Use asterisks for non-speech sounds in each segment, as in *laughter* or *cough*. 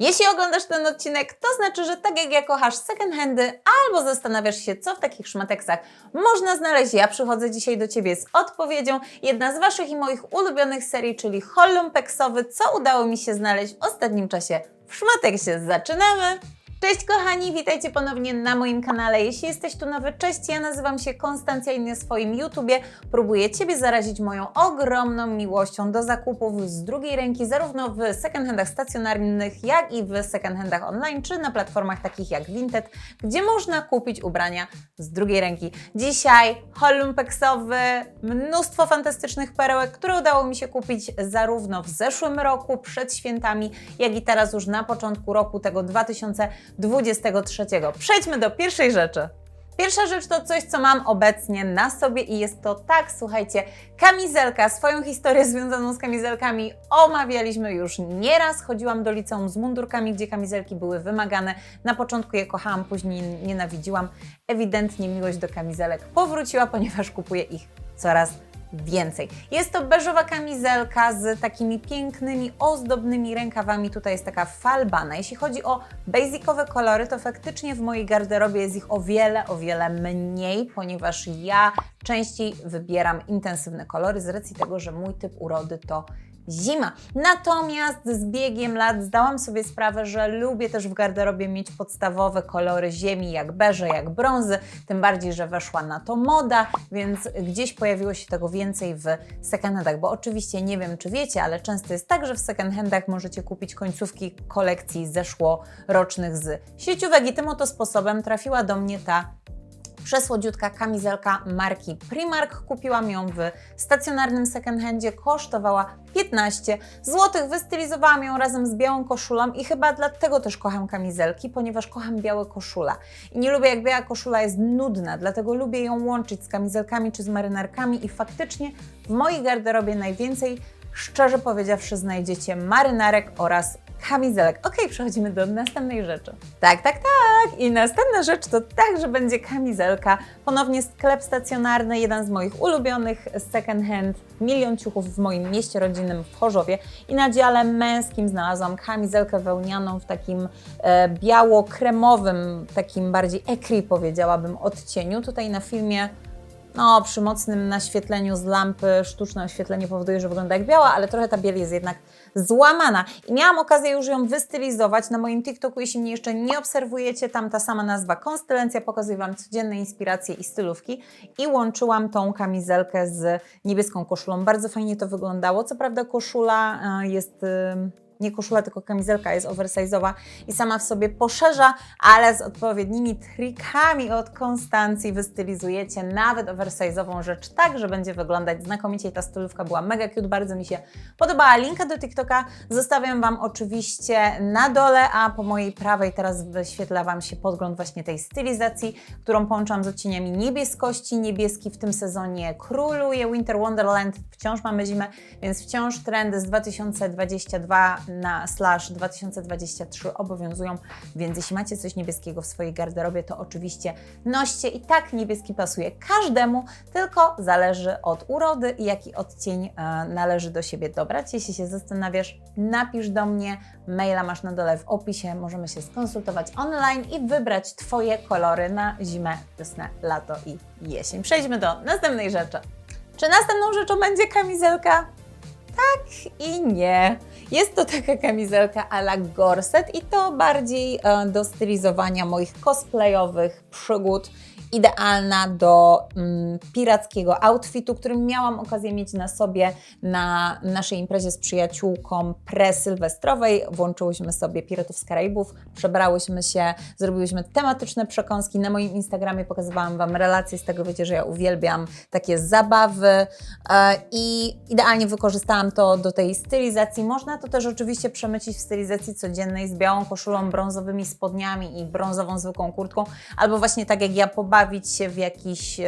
Jeśli oglądasz ten odcinek, to znaczy, że tak jak ja kochasz second handy, albo zastanawiasz się, co w takich szmateksach można znaleźć. Ja przychodzę dzisiaj do Ciebie z odpowiedzią. Jedna z Waszych i moich ulubionych serii, czyli haul lumpeksowy, co udało mi się znaleźć w ostatnim czasie w szmateksie. Zaczynamy! Cześć kochani, witajcie ponownie na moim kanale. Jeśli jesteś tu nowy, cześć, ja nazywam się Konstancja i na swoim YouTubie próbuję Ciebie zarazić moją ogromną miłością do zakupów z drugiej ręki, zarówno w second-handach stacjonarnych, jak i w second-handach online, czy na platformach takich jak Vinted, gdzie można kupić ubrania z drugiej ręki. Dzisiaj haul lumpeksowy, mnóstwo fantastycznych perełek, które udało mi się kupić zarówno w zeszłym roku, przed świętami, jak i teraz już na początku roku tego 2023. Przejdźmy do pierwszej rzeczy. Pierwsza rzecz to coś, co mam obecnie na sobie i jest to tak, słuchajcie, kamizelka. Swoją historię związaną z kamizelkami omawialiśmy już nieraz. Chodziłam do liceum z mundurkami, gdzie kamizelki były wymagane. Na początku je kochałam, później nienawidziłam. Ewidentnie miłość do kamizelek powróciła, ponieważ kupuję ich coraz więcej. Jest to beżowa kamizelka z takimi pięknymi, ozdobnymi rękawami. Tutaj jest taka falbana. Jeśli chodzi o basicowe kolory, to faktycznie w mojej garderobie jest ich o wiele, o wiele mniej, ponieważ ja częściej wybieram intensywne kolory z racji tego, że mój typ urody to zima. Natomiast z biegiem lat zdałam sobie sprawę, że lubię też w garderobie mieć podstawowe kolory ziemi, jak beże, jak brązy, tym bardziej, że weszła na to moda, więc gdzieś pojawiło się tego więcej w second-handach, bo oczywiście nie wiem, czy wiecie, ale często jest tak, że w second-handach możecie kupić końcówki kolekcji zeszłorocznych z sieciówek i tym oto sposobem trafiła do mnie ta przesłodziutka kamizelka marki Primark. Kupiłam ją w stacjonarnym second handzie, kosztowała 15 zł. Wystylizowałam ją razem z białą koszulą i chyba dlatego też kocham kamizelki, ponieważ kocham białe koszula. I nie lubię jak biała koszula jest nudna, dlatego lubię ją łączyć z kamizelkami czy z marynarkami i faktycznie w mojej garderobie najwięcej szczerze powiedziawszy, znajdziecie marynarek oraz kamizelek. Ok, przechodzimy do następnej rzeczy. Tak, tak, tak. I następna rzecz to także będzie kamizelka. Ponownie sklep stacjonarny, jeden z moich ulubionych second hand. Milion ciuchów w moim mieście rodzinnym w Chorzowie. I na dziale męskim znalazłam kamizelkę wełnianą w takim e, biało-kremowym, takim bardziej ekri powiedziałabym odcieniu. Tutaj na filmie no, przy mocnym naświetleniu z lampy sztuczne oświetlenie powoduje, że wygląda jak biała, ale trochę ta biel jest jednak złamana. I miałam okazję już ją wystylizować na moim TikToku. Jeśli mnie jeszcze nie obserwujecie, tam ta sama nazwa Konstylencja pokazuje Wam codzienne inspiracje i stylówki. I łączyłam tą kamizelkę z niebieską koszulą. Bardzo fajnie to wyglądało. Co prawda koszula e, jest... Yy nie koszula, tylko kamizelka jest oversize'owa i sama w sobie poszerza, ale z odpowiednimi trikami od Konstancji wystylizujecie nawet oversize'ową rzecz tak, że będzie wyglądać znakomicie ta stylówka była mega cute, bardzo mi się podobała. Linka do TikToka zostawiam Wam oczywiście na dole, a po mojej prawej teraz wyświetla Wam się podgląd właśnie tej stylizacji, którą połączam z odcieniami niebieskości. Niebieski w tym sezonie króluje, Winter Wonderland wciąż mamy zimę, więc wciąż trendy z 2022 na slash 2023 obowiązują, więc jeśli macie coś niebieskiego w swojej garderobie, to oczywiście noście i tak niebieski pasuje każdemu, tylko zależy od urody i jaki odcień e, należy do siebie dobrać. Jeśli się zastanawiasz, napisz do mnie, maila masz na dole w opisie, możemy się skonsultować online i wybrać Twoje kolory na zimę, wiosnę, lato i jesień. Przejdźmy do następnej rzeczy. Czy następną rzeczą będzie kamizelka? Tak i nie. Jest to taka kamizelka a la gorset i to bardziej e, do stylizowania moich cosplayowych przygód. Idealna do mm, pirackiego outfitu, który miałam okazję mieć na sobie na naszej imprezie z przyjaciółką pre-sylwestrowej. Włączyłyśmy sobie Piratów z Karaibów, przebrałyśmy się, zrobiłyśmy tematyczne przekąski. Na moim Instagramie pokazywałam Wam relacje z tego, wiecie, że ja uwielbiam takie zabawy e, i idealnie wykorzystałam to do tej stylizacji. Można to też oczywiście przemycić w stylizacji codziennej z białą koszulą, brązowymi spodniami i brązową zwykłą kurtką, albo właśnie tak jak ja pobawić się w jakiś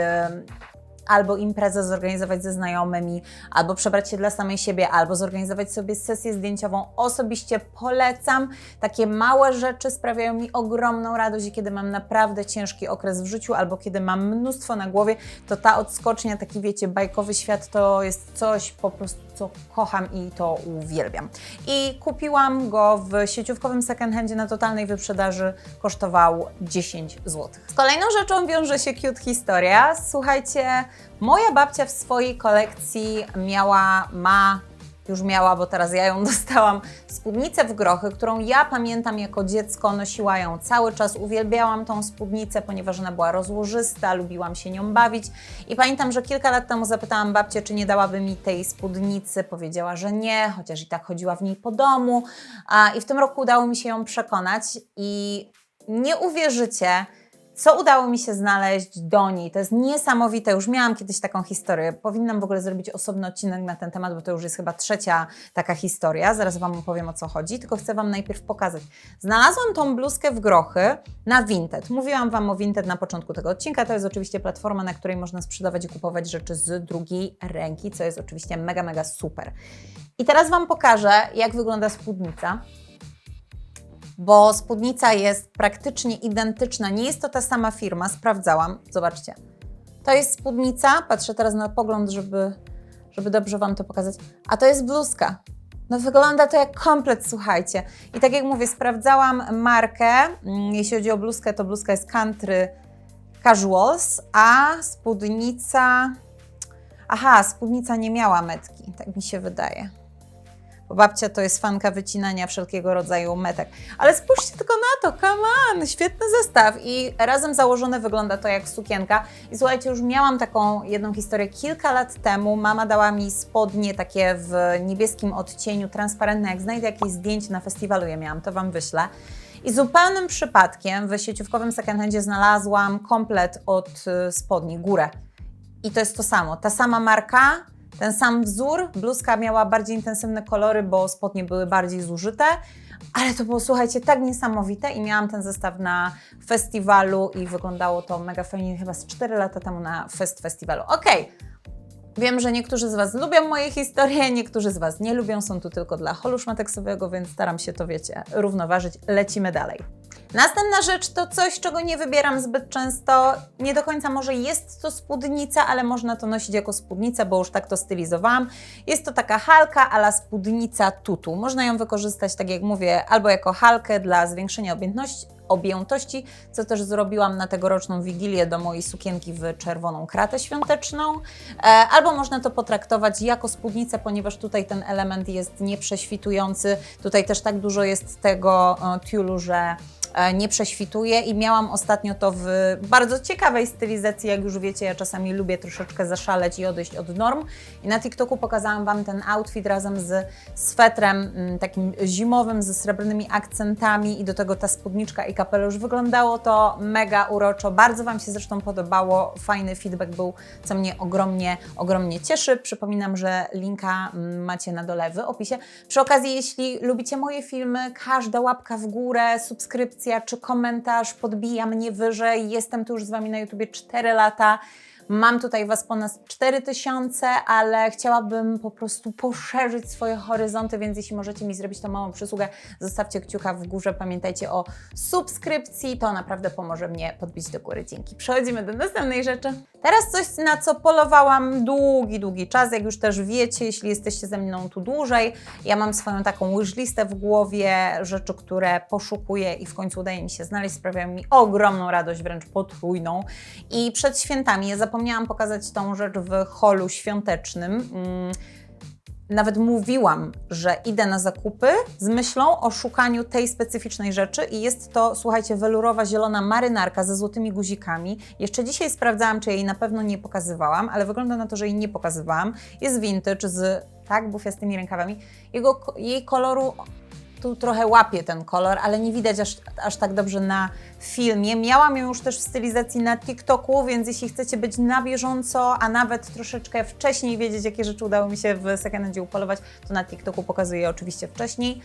albo imprezę zorganizować ze znajomymi, albo przebrać się dla samej siebie, albo zorganizować sobie sesję zdjęciową. Osobiście polecam. Takie małe rzeczy sprawiają mi ogromną radość kiedy mam naprawdę ciężki okres w życiu, albo kiedy mam mnóstwo na głowie, to ta odskocznia, taki wiecie, bajkowy świat to jest coś po prostu, co kocham i to uwielbiam. I kupiłam go w sieciówkowym second handzie na totalnej wyprzedaży, kosztował 10 zł. Z kolejną rzeczą wiąże się cute historia. Słuchajcie, moja babcia w swojej kolekcji miała, ma już miała, bo teraz ja ją *laughs* dostałam, spódnicę w grochy, którą ja pamiętam jako dziecko, nosiła ją cały czas, uwielbiałam tą spódnicę, ponieważ ona była rozłożysta, lubiłam się nią bawić. I pamiętam, że kilka lat temu zapytałam babcię, czy nie dałaby mi tej spódnicy, powiedziała, że nie, chociaż i tak chodziła w niej po domu. I w tym roku udało mi się ją przekonać. I nie uwierzycie, co udało mi się znaleźć do niej. To jest niesamowite. Już miałam kiedyś taką historię. Powinnam w ogóle zrobić osobny odcinek na ten temat, bo to już jest chyba trzecia taka historia. Zaraz Wam opowiem o co chodzi, tylko chcę Wam najpierw pokazać. Znalazłam tą bluzkę w grochy na Vinted. Mówiłam Wam o Vinted na początku tego odcinka. To jest oczywiście platforma, na której można sprzedawać i kupować rzeczy z drugiej ręki, co jest oczywiście mega, mega super. I teraz Wam pokażę, jak wygląda spódnica bo spódnica jest praktycznie identyczna. Nie jest to ta sama firma, sprawdzałam. Zobaczcie. To jest spódnica, patrzę teraz na pogląd, żeby, żeby dobrze Wam to pokazać. A to jest bluzka. No wygląda to jak komplet, słuchajcie. I tak jak mówię, sprawdzałam markę. Mm, Jeśli chodzi o bluzkę, to bluzka jest Country Casuals, a spódnica... Aha, spódnica nie miała metki, tak mi się wydaje bo babcia to jest fanka wycinania wszelkiego rodzaju metek. Ale spójrzcie tylko na to, come on, świetny zestaw i razem założone wygląda to jak sukienka. I słuchajcie, już miałam taką jedną historię kilka lat temu. Mama dała mi spodnie takie w niebieskim odcieniu, transparentne. Jak znajdę jakieś zdjęcie na festiwalu, je miałam, to Wam wyślę. I zupełnym przypadkiem w sieciówkowym secondhandzie znalazłam komplet od y, spodni, górę. I to jest to samo, ta sama marka, ten sam wzór, bluzka miała bardziej intensywne kolory, bo spodnie były bardziej zużyte, ale to było, słuchajcie, tak niesamowite i miałam ten zestaw na festiwalu i wyglądało to mega fajnie, chyba z 4 lata temu na Fest Festiwalu. Okej, Wiem, że niektórzy z Was lubią moje historie, niektórzy z Was nie lubią, są tu tylko dla holu szmateksowego, więc staram się to, wiecie, równoważyć. Lecimy dalej. Następna rzecz to coś, czego nie wybieram zbyt często. Nie do końca może jest to spódnica, ale można to nosić jako spódnica, bo już tak to stylizowałam. Jest to taka halka ala spódnica tutu. Można ją wykorzystać, tak jak mówię, albo jako halkę dla zwiększenia objętności, objętości, co też zrobiłam na tegoroczną wigilię do mojej sukienki w czerwoną kratę świąteczną. E, albo można to potraktować jako spódnicę, ponieważ tutaj ten element jest nieprześwitujący. Tutaj też tak dużo jest tego e, tiulu, że e, nie prześwituje i miałam ostatnio to w bardzo ciekawej stylizacji, jak już wiecie, ja czasami lubię troszeczkę zaszaleć i odejść od norm i na TikToku pokazałam Wam ten outfit razem z swetrem takim zimowym, ze srebrnymi akcentami i do tego ta spódniczka i kapelusz. Wyglądało to mega uroczo, bardzo Wam się zresztą podobało, fajny feedback był, co mnie ogromnie, ogromnie cieszy. Przypominam, że linka macie na dole w opisie. Przy okazji, jeśli lubicie moje filmy, każda łapka w górę, subskrypcja czy komentarz podbija mnie wyżej. Jestem tu już z Wami na YouTubie 4 lata. Mam tutaj Was ponad 4000, ale chciałabym po prostu poszerzyć swoje horyzonty, więc jeśli możecie mi zrobić tą małą przysługę, zostawcie kciuka w górze. Pamiętajcie o subskrypcji, to naprawdę pomoże mnie podbić do góry. Dzięki. Przechodzimy do następnej rzeczy. Teraz coś, na co polowałam długi, długi czas. Jak już też wiecie, jeśli jesteście ze mną tu dłużej, ja mam swoją taką wishlistę w głowie, rzeczy, które poszukuję i w końcu udaje mi się znaleźć. Sprawiają mi ogromną radość, wręcz potrójną. I przed świętami ja zapomniałam pokazać tą rzecz w holu świątecznym. Mm, nawet mówiłam, że idę na zakupy z myślą o szukaniu tej specyficznej rzeczy i jest to, słuchajcie, welurowa zielona marynarka ze złotymi guzikami. Jeszcze dzisiaj sprawdzałam, czy jej na pewno nie pokazywałam, ale wygląda na to, że jej nie pokazywałam. Jest vintage z tak bufiastymi rękawami. Jego, jej koloru tu trochę łapie ten kolor, ale nie widać aż, aż tak dobrze na filmie. Miałam ją już też w stylizacji na TikToku, więc jeśli chcecie być na bieżąco, a nawet troszeczkę wcześniej wiedzieć, jakie rzeczy udało mi się w second upolować, to na TikToku pokazuję oczywiście wcześniej.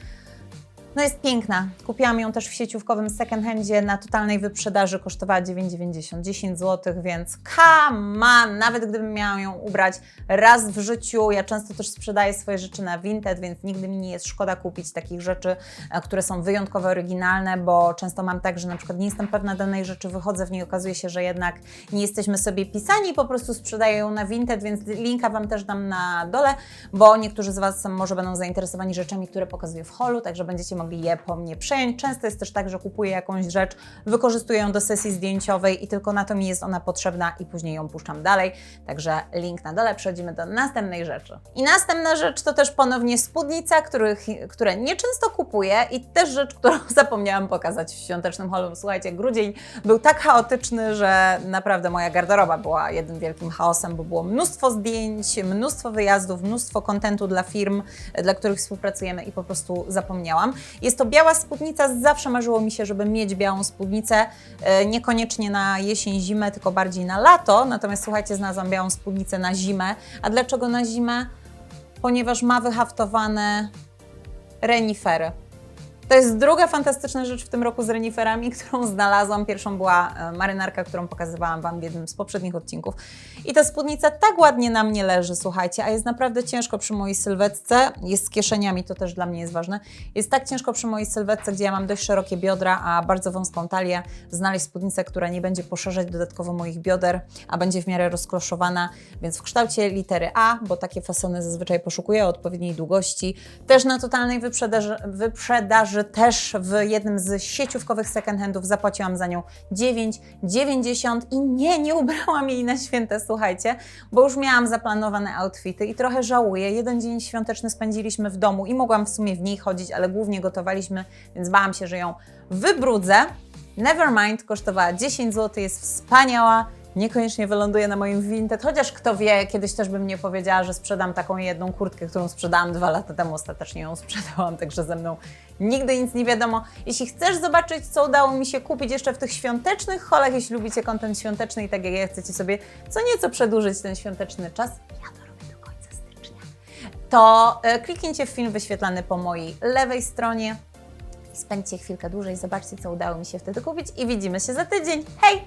No jest piękna. Kupiłam ją też w sieciówkowym second handzie na totalnej wyprzedaży. Kosztowała 9,90, 10 zł, więc come on! Nawet gdybym miała ją ubrać raz w życiu, ja często też sprzedaję swoje rzeczy na Vinted, więc nigdy mi nie jest szkoda kupić takich rzeczy, e, które są wyjątkowo oryginalne, bo często mam tak, że na przykład nie jestem pewna danej rzeczy, wychodzę w niej, okazuje się, że jednak nie jesteśmy sobie pisani, po prostu sprzedaję ją na Vinted, więc linka Wam też dam na dole, bo niektórzy z Was może będą zainteresowani rzeczami, które pokazuję w holu, także będziecie mogli je po mnie przejąć. Często jest też tak, że kupuję jakąś rzecz, wykorzystuję ją do sesji zdjęciowej i tylko na to mi jest ona potrzebna i później ją puszczam dalej. Także link na dole, przechodzimy do następnej rzeczy. I następna rzecz to też ponownie spódnica, których, które nieczęsto kupuję i też rzecz, którą *laughs* zapomniałam pokazać w świątecznym holu. Słuchajcie, grudzień był tak chaotyczny, że naprawdę moja garderoba była jednym wielkim chaosem, bo było mnóstwo zdjęć, mnóstwo wyjazdów, mnóstwo kontentu dla firm, dla których współpracujemy i po prostu zapomniałam. Jest to biała spódnica, zawsze marzyło mi się, żeby mieć białą spódnicę, e, niekoniecznie na jesień, zimę, tylko bardziej na lato, natomiast słuchajcie, znalazłam białą spódnicę na zimę. A dlaczego na zimę? Ponieważ ma wyhaftowane renifery. To jest druga fantastyczna rzecz w tym roku z reniferami, *laughs* którą znalazłam. Pierwszą była e, marynarka, którą pokazywałam Wam w jednym z poprzednich odcinków. I ta spódnica tak ładnie na mnie leży, słuchajcie, a jest naprawdę ciężko przy mojej sylwetce. Jest z kieszeniami, to też dla mnie jest ważne. Jest tak ciężko przy mojej sylwetce, gdzie ja mam dość szerokie biodra, a bardzo wąską talię, znaleźć spódnicę, która nie będzie poszerzać dodatkowo moich bioder, a będzie w miarę rozkloszowana, więc w kształcie litery A, bo takie fasony zazwyczaj poszukuję o odpowiedniej długości. Też na totalnej wyprzedaży, wyprzedaży też w jednym z sieciówkowych second handów zapłaciłam za nią 9,90 i nie, nie ubrałam jej na święta, słuchajcie, bo już miałam zaplanowane outfity i trochę żałuję. Jeden dzień świąteczny spędziliśmy w domu i mogłam w sumie w niej chodzić, ale głównie gotowaliśmy, więc bałam się, że ją wybrudzę. Nevermind kosztowała 10 zł, jest wspaniała. Niekoniecznie wyląduje na moim Vinted, chociaż kto wie, kiedyś też bym nie powiedziała, że sprzedam taką jedną kurtkę, którą sprzedałam dwa lata temu, ostatecznie ją sprzedałam, *laughs* także ze mną nigdy nic nie wiadomo. Jeśli chcesz zobaczyć, co udało mi się kupić jeszcze w tych świątecznych holach, jeśli lubicie kontent świąteczny i tak jak ja chcecie sobie co nieco przedłużyć ten świąteczny czas, ja to robię do końca stycznia, to e, kliknijcie w film wyświetlany po mojej lewej stronie. Spędźcie chwilkę dłużej, zobaczcie, co udało mi się wtedy kupić i widzimy się za tydzień. Hej!